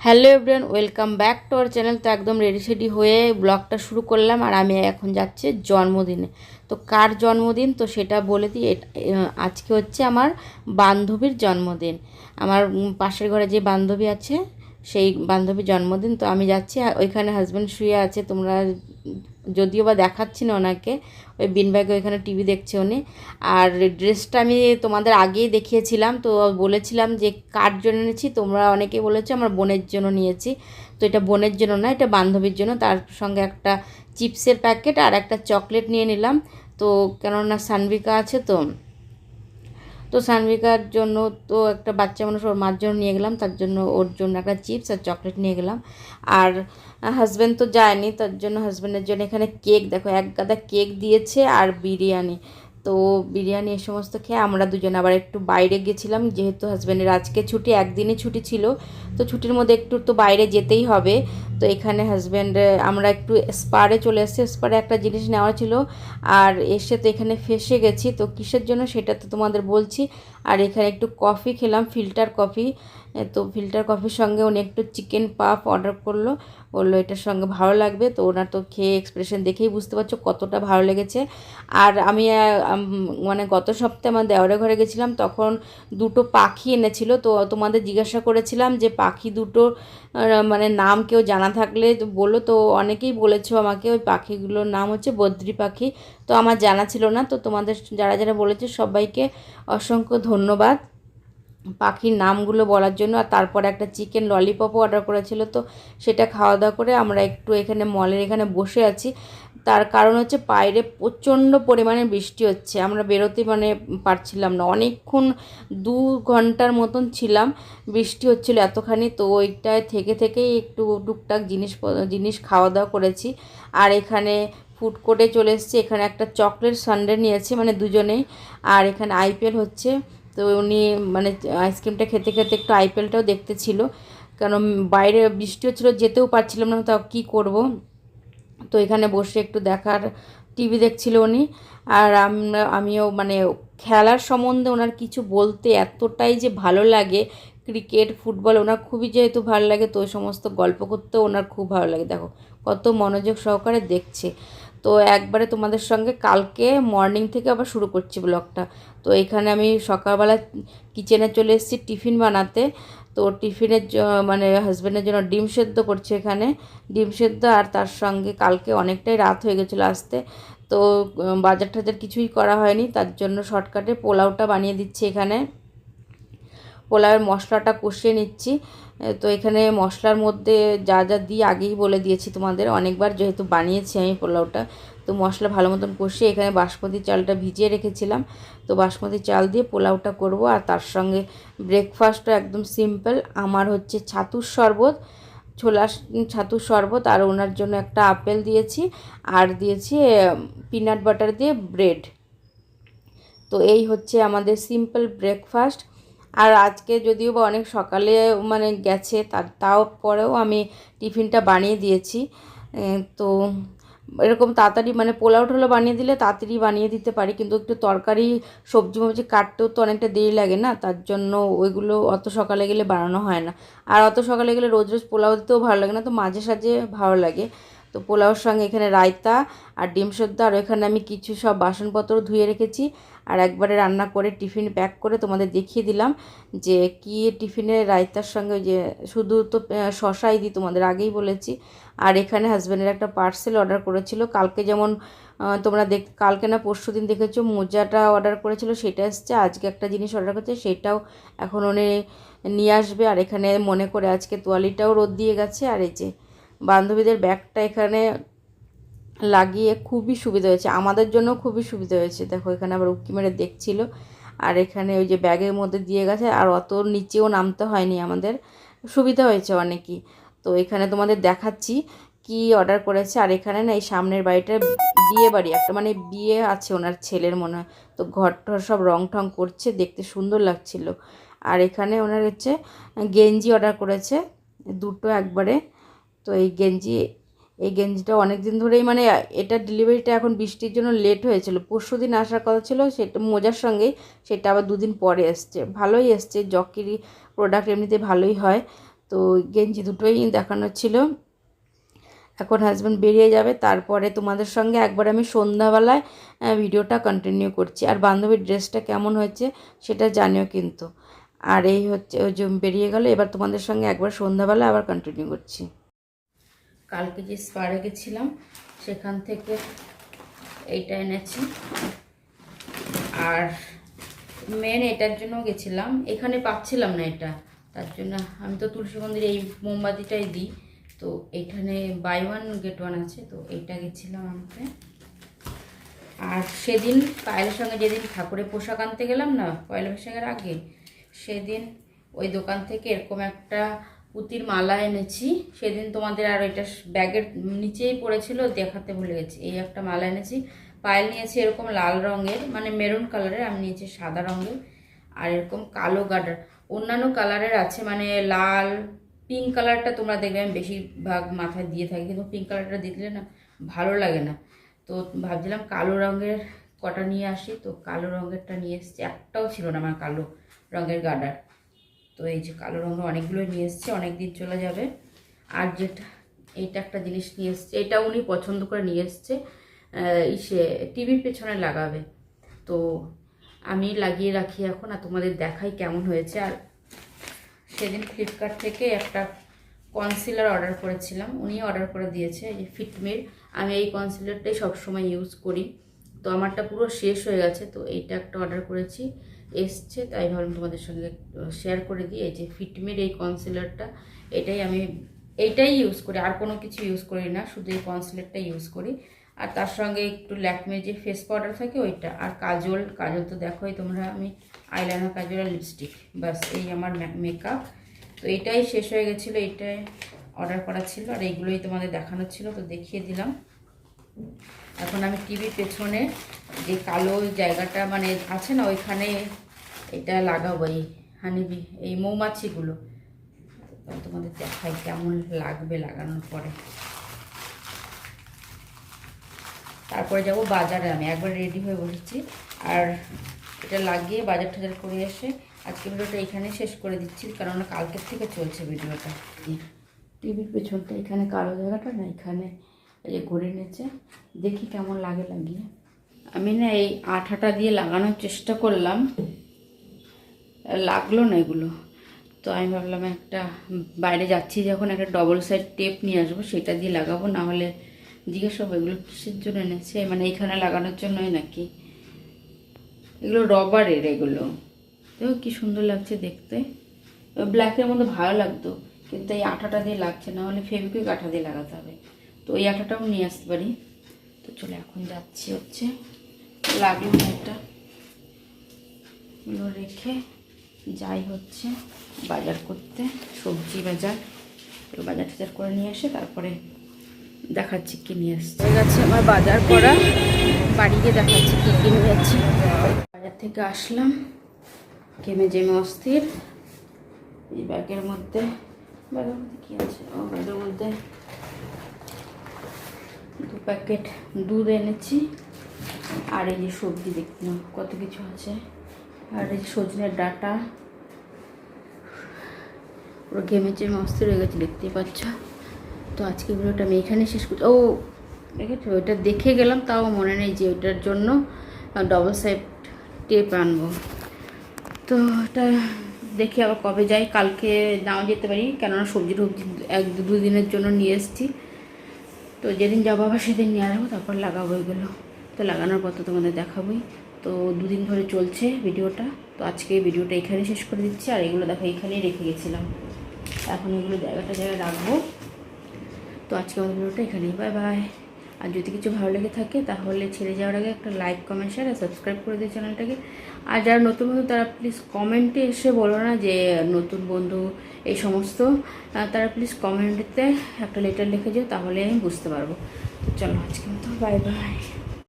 Hello everyone, welcome back to our channel. তো একদম ready সেডি হয়ে ব্লগটা শুরু করলাম আর আমি এখন যাচ্ছি জন্মদিনে। তো কার জন্মদিন? তো সেটা বলে দিই। আজকে হচ্ছে আমার বান্ধবীর জন্মদিন। আমার পাশের ঘরে যে বান্ধবী আছে সেই বান্ধবীর জন্মদিন, তো আমি যাচ্ছি। ওইখানে হাজব্যান্ড শুয়ে আছে, তোমরা যদিও বা দেখাচ্ছি না ওনাকে, ওই বিন ব্যাগে ওইখানে টিভি দেখছে উনি। আর ড্রেসটা আমি তোমাদের আগেই দেখিয়েছিলাম, তো বলেছিলাম যে কার জন্য নিয়েছি তোমরা অনেকে বলেছ আমার বোনের জন্য নিয়েছি। তো এটা বোনের জন্য না, এটা বান্ধবীর জন্য। তার সঙ্গে একটা চিপসের প্যাকেট আর একটা চকলেট নিয়ে নিলাম। তো কেননা সানভিকা আছে তো তো সানভিকার জন্য তো একটা বাচ্চা মানুষ ওর মার জন্য নিয়ে গেলাম, তার জন্য ওর জন্য একটা চিপস আর চকলেট নিয়ে গেলাম। আর হাজব্যান্ড তো যায়নি, তার জন্য হাজব্যান্ডের জন্য এখানে কেক দেখো এক গাদা কেক দিয়েছে আর বিরিয়ানি। তো বিরিয়ানি এ সমস্ত খেয়ে আমরা দুজন আবার একটু বাইরে গেছিলাম যেহেতু হাজব্যান্ডের আজকে ছুটি একদিনই ছুটি ছিল। তো ছুটির মধ্যে একটু তো বাইরে যেতেই হবে। তো এখানে হাজব্যান্ড আমরা একটু স্পারে চলে এসেছি। স্পারে একটা জিনিস নেওয়া ছিল। আর এসে তো এখানে ফেসে গেছি। তো কিসের জন্য সেটা তো তোমাদের বলছি। আর এখানে একটু কফি খেলাম ফিল্টার কফি তো ফিল্টার কফির সঙ্গে উনি একটু চিকেন পাপ অর্ডার করল। বলল এটার সঙ্গে ভালো লাগবে। তো ওনার তো খেয়ে এক্সপ্রেশন দেখেই বুঝতে পারছ কতটা ভালো লেগেছে। আর আম, মানে গত সপ্তাহে আমার দেওয়ারের ঘরে গেছিলাম, তখন দুটো পাখি এনেছিল। তো তোমাদের জিজ্ঞাসা করেছিলাম যে পাখি দুটো মানে নাম কেউ জানা থাকলে বলো তো অনেকেই বলেছ আমাকে, ওই পাখিগুলোর নাম হচ্ছে বদ্রি পাখি। তো আমার জানা ছিল না, তো তোমাদের যারা যারা বলেছে সবাইকে অসংখ্য ধন্যবাদ পাখির নামগুলো বলার জন্য। আর তারপরে একটা চিকেন ললিপপও অর্ডার করেছিল, তো সেটা খাওয়া দাওয়া করে আমরা একটু এখানে মলের এখানে বসে আছি। তার কারণ হচ্ছে বাইরে প্রচণ্ড পরিমাণে বৃষ্টি হচ্ছে। আমরা বেরোতে মানে পারছিলাম না। অনেকক্ষণ দু ঘণ্টার মতন ছিলাম, বৃষ্টি হচ্ছিল এতখানি, তো ওইটায় থেকে থেকেই একটু টুকটাক জিনিস জিনিস খাওয়া দাওয়া করেছি। আর এখানে ফুড কোর্টে চলে এসেছি। এখানে একটা চকলেট সানডে নিয়েছি মানে দুজনেই। আর এখানে আইপিএল হচ্ছে। তো উনি মানে আইসক্রিমটা খেতে খেতে একটু আইপিএলটাও দেখতে ছিল। কারণ বাইরে বৃষ্টি হচ্ছিল, যেতেও পারছিলাম না। তাও কী করব? তো এখানে বসে একটু দেখার টিভি দেখছিল উনি। আর আমরা, আমিও মানে খেলার সম্বন্ধে ওনার কিছু বলতে এতটাই যে ভালো লাগে, ক্রিকেট, ফুটবল, ওনার খুবই যেহেতু ভালো লাগে, তো ওই সমস্ত গল্প করতেও ওনার খুব ভালো লাগে। দেখো, কত মনোযোগ সহকারে দেখছে। তো একবারে তোমাদের সঙ্গে কালকে মর্নিং থেকে আবার শুরু করছি ব্লগটা তো এখানে আমি সকালবেলা কিচেনে চলে এসেছি টিফিন বানাতে। তো টিফিনের মানে হাজব্যান্ডের জন্য ডিম সেদ্ধ করছে এখানে। ডিম সেদ্ধ আর তার সঙ্গে কালকে অনেকটাই রাত হয়ে গেছিল আসতে। তো বাজার টাজার কিছুই করা হয়নি। তার জন্য শর্টকাটে পোলাওটা বানিয়ে দিচ্ছি এখানে। পোলাওয়ের মশলাটা কষিয়ে নিচ্ছি। তো এখানে মশলার মধ্যে যা যা দিই আগেই বলে দিয়েছি তোমাদের। অনেকবার যেহেতু বানিয়েছি আমি পোলাওটা, তো মশলা ভালো মতন কষিয়ে এখানে বাসমতি চালটা ভিজিয়ে রেখেছিলাম। তো বাসমতি চাল দিয়ে পোলাওটা করব আর তার সঙ্গে ব্রেকফাস্টও একদম সিম্পল। আমার হচ্ছে ছাতুর শরবত ছোলা ছাতুর শরবত আর ওনার জন্য একটা আপেল দিয়েছি আর দিয়েছি পিনাট বাটার দিয়ে ব্রেড তো এই হচ্ছে আমাদের সিম্পল ব্রেকফাস্ট আর আজকে যদিও বা অনেক সকালে মানে গেছে, তার, তাও পরেও আমি টিফিনটা বানিয়ে দিয়েছি। তো এরকম তাড়াতাড়ি মানে পোলাও টোলাও বানিয়ে দিলে তাড়াতাড়ি বানিয়ে দিতে পারি, কিন্তু একটু তরকারি, সবজি মবজি কাটতেও তো অনেকটা দেরি লাগে না, তার জন্য ওইগুলো অত সকালে গেলে বানানো হয় না। আর অত সকালে গেলে রোজ রোজ পোলাও দিতেও ভালো লাগে না, তো মাঝে সাঝে ভালো লাগে। তো পোলাওর সঙ্গে এখানে রায়তা আর ডিম সেদ্ধ আর এখানে আমি কিছু সব বাসনপত্র ধুয়ে রেখেছি। আর একবারে রান্না করে টিফিন প্যাক করে তোমাদের দেখিয়ে দিলাম যে কি টিফিনে রায়তার সঙ্গে যে শুধু তো শশাই দিই তোমাদের আগেই বলেছি। আর এখানে হাজব্যান্ডের একটা পার্সেল অর্ডার করেছিল। কালকে যেমন তোমরা দেখ, কালকে না পরশু দিন দেখেছ মোজাটা অর্ডার করেছিল, সেটা এসছে। আজকে একটা জিনিস অর্ডার করেছে, সেটাও এখন উনি নিয়ে আসবে। আর এখানে মনে করে আজকে তোয়ালিটাও রোদ দিয়ে গেছে। আর এই যে বান্ধবীদের ব্যাগটা এখানে লাগিয়ে খুবই সুবিধা হয়েছে। আমাদের জন্য খুবই সুবিধা হয়েছে। দেখো, এখানে আবার উকি মেরে দেখছিল। আর এখানে ওই যে ব্যাগের মধ্যে দিয়ে গেছে। আর অত নিচেও নামতে হয়নি আমাদের। সুবিধা হয়েছে অনেকই। তো এখানে তোমাদের দেখাচ্ছি কি অর্ডার করেছে। আর এখানে না এই সামনের বাড়িটা বিয়ে বাড়ি একটা মানে বিয়ে আছে ওনার ছেলের মনে হয়। তো ঘর টর সব রং ঠং করছে, দেখতে সুন্দর লাগছিল। আর এখানে ওনার হচ্ছে গেঞ্জি অর্ডার করেছে। দুটো একবারে। তো এই গেঞ্জি, এই গেঞ্জিটা অনেক দিন ধরেই মানে এটা ডেলিভারিটা এখন বৃষ্টির জন্য লেট হয়েছিল। পরশু দিন আসার কথা ছিল, সেটা মোজার সঙ্গেই, সেটা আবার দুদিন পরে এসছে। ভালোই এসছে জকিরই প্রোডাক্ট এমনিতে ভালোই হয়। তো গেঞ্জি দুটোই দেখানোর ছিল। এখন হাজব্যান্ড বেরিয়ে যাবে, তারপরে তোমাদের সঙ্গে একবার আমি সন্ধ্যাবেলায় ভিডিওটা কন্টিনিউ করছি। আর বান্ধবীর ড্রেসটা কেমন হয়েছে, সেটা জানিও কিন্তু। আর এই হচ্ছে বেরিয়ে গেল, এবার তোমাদের সঙ্গে একবার সন্ধ্যাবেলা আবার কন্টিনিউ করছি। কালকে যে স্পারে গেছিলাম, সেখান থেকে এইটা এনেছি। আর মেন এটার জন্য গেছিলাম। এখানে পাচ্ছিলাম না এটা। তার জন্য আমি তো তুলসী মন্দিরে এই মোমবাতিটাই দিই। তো এখানে বাই ওয়ান গেট ওয়ান আছে, তো এইটা গেছিলাম আনতে। আর সেদিন পায়েলের সঙ্গে যেদিন ঠাকুরের পোশাক আনতে গেলাম না, পয়লা বৈশাখের আগে, সেদিন ওই দোকান থেকে এরকম একটা পুঁতির মালা এনেছি। সেদিন তোমাদের আর ওইটা ব্যাগের নিচেই পড়েছিল, দেখাতে ভুলে গেছি। এই একটা মালা এনেছি। পায়েল নিয়েছি এরকম লাল রঙের মানে মেরুন কালারের, আমি নিয়েছি সাদা রঙের, আর এরকম কালো গার্ডার অন্যান্য কালারের আছে মানে লাল, পিঙ্ক কালারটা তোমরা দেখবে, আমি বেশিরভাগ মাথায় দিয়ে থাকি, কিন্তু পিঙ্ক কালারটা দিলে না ভালো লাগে না। তো ভাবছিলাম কালো রঙের কটা নিয়ে আসি, তো কালো রঙেরটা নিয়ে এসেছি। একটাও ছিল না আমার কালো রঙের গার্ডার তো এই যে কালো রঙের অনেকগুলো নিয়ে এসেছি অনেক দিন চলে যাবে। আর যেটা, এইটা একটা জিনিস নিয়ে এসছে, এটা উনি পছন্দ করে নিয়ে এসছে ইসে টিভির পেছনে লাগাবে। তো আমি লাগিয়ে রাখি এখন আর তোমাদের দেখাই কেমন হয়েছে। আর সেদিন ফ্লিপকার্ট থেকে একটা কনসিলার অর্ডার করেছিলাম উনি অর্ডার করে দিয়েছে, এই ফিটমির আমি এই কনসিলারটাই সবসময় ইউজ করি। তো আমারটা পুরো শেষ হয়ে গেছে, তো এইটা একটা অর্ডার করেছি। এসছে, তাই ভাবলাম তোমাদের সঙ্গে শেয়ার করে দিই। এই যে ফিটমির এই কনসিলারটা এটাই আমি, এইটাই ইউজ করি। আর কোনো কিছু ইউজ করি না, শুধু এই কনসিলারটা ইউজ করি। আর তার সঙ্গে একটু ল্যাকমের যে ফেস পাউডার থাকে, ওইটা। আর কাজল কাজল তো দেখোই তোমরা, আমি আইলাইনার কাজল আর লিপস্টিক ব্যাস, এই আমার মেকআপ তো এটাই শেষ হয়ে গেছিল, এইটাই অর্ডার করা ছিল। আর এইগুলোই তোমাদের দেখানো ছিল, তো দেখিয়ে দিলাম। এখন আমি টিভির পেছনে যে কালো জায়গাটা মানে আছে না, ওইখানে এটা লাগাবো, এই হানিবি, এই মৌমাছিগুলো। তোমাদের দেখাই কেমন লাগবে লাগানোর পরে। তারপরে যাব বাজারে আমি, একবার রেডি হয়ে বসেছি। আর এটা লাগিয়ে বাজার টাজার করে এসে আজকে ভিডিওটা এখানে শেষ করে দিচ্ছি, কারণ কালকের থেকে চলছে ভিডিওটা। টিভির পেছনটা এখানে কালো জায়গাটা না, এখানে যে ঘুরে নিয়েছে দেখি কেমন লাগে লাগিয়ে। আমি না এই আঠাটা দিয়ে লাগানোর চেষ্টা করলাম। লাগল না এগুলো। তো আমি ভাবলাম একটা বাইরে যাচ্ছি যখন একটা ডবল সাইড টেপ নিয়ে আসব, সেটা দিয়ে লাগাবো। না হলে জিজ্ঞেস করব, এগুলো কিসের জন্য এনেছে? মানে এইখানে লাগানোর জন্যই নাকি। এগুলো রবারের এগুলো। দেখো কি সুন্দর লাগছে দেখতে। ব্ল্যাকের মধ্যে ভালো লাগতো। কিন্তু এই আঠাটা দিয়ে লাগছে, না হলে ফেভিকুইক আঠা দিয়ে লাগাতে হবে। তো এই আঠাটাও নিয়ে আসতে পারি। তো চলে এখন যাচ্ছি হচ্ছে। লাগল এগুলো রেখে যাই হচ্ছে বাজার করতে, সবজি বাজার। তো বাজার টাজার করে নিয়ে এসে তারপরে দেখাচ্ছি কি নিয়ে আসছে। হয়ে গেছে আমার বাজার করা। বাড়ি গিয়ে দেখাচ্ছি কী কী নিয়েছি বাজার থেকে আসলাম। কেমে জেমে অস্থির। এই ব্যাগের মধ্যে ব্যাগের মধ্যে কী আছে? ও, ব্যাগের মধ্যে দু প্যাকেট দুধ এনেছি। আর এই যে সবজি দেখতে কত কিছু আছে। আর এই সজনের ডাটা। পুরো ঘেমে চেমে অস্থির হয়ে গেছে, দেখতেই পাচ্ছ। তো আজকে ভিডিওটা আমি এখানে শেষ করছি। ও, দেখেছ? ওইটা দেখে গেলাম, তাও মনে নেই যে ওইটার জন্য ডবল সাইড টেপ আনব। তো ওটা দেখি আবার কবে যাই, কালকে নাও যেতে পারি, কেননা সবজি টবজি এক দু দিনের জন্য নিয়ে এসেছি। তো যেদিন যাব আবার সেদিন নিয়ে আসব, তারপর লাগাবো এগুলো। তো লাগানোর পর তো তোমাদের দেখাবোই। তো দুদিন ধরে চলছে ভিডিওটা, তো আজকে ভিডিওটা এখানে শেষ করে দিচ্ছি। আর এগুলো দেখো, এখানেই রেখে গেছিলাম। এখন এগুলো জায়গাটা জায়গায় রাখব। তো আজকে আমাদের ভিডিওটা এখানেই, বাই বাই। আর যদি কিছু ভালো লেগে থাকে, তাহলে ছেড়ে যাওয়ার আগে একটা লাইক কমেন্ট শেয়ার আর সাবস্ক্রাইব করে দিই চ্যানেলটাকে আর যারা নতুন বন্ধু, তারা প্লিজ কমেন্টে এসে বলো না যে নতুন বন্ধু এই সমস্ত তারা প্লিজ কমেন্টে একটা লেটার লিখে যাও তাহলে আমি বুঝতে পারব। তো চলো আজকে মতো বাই বাই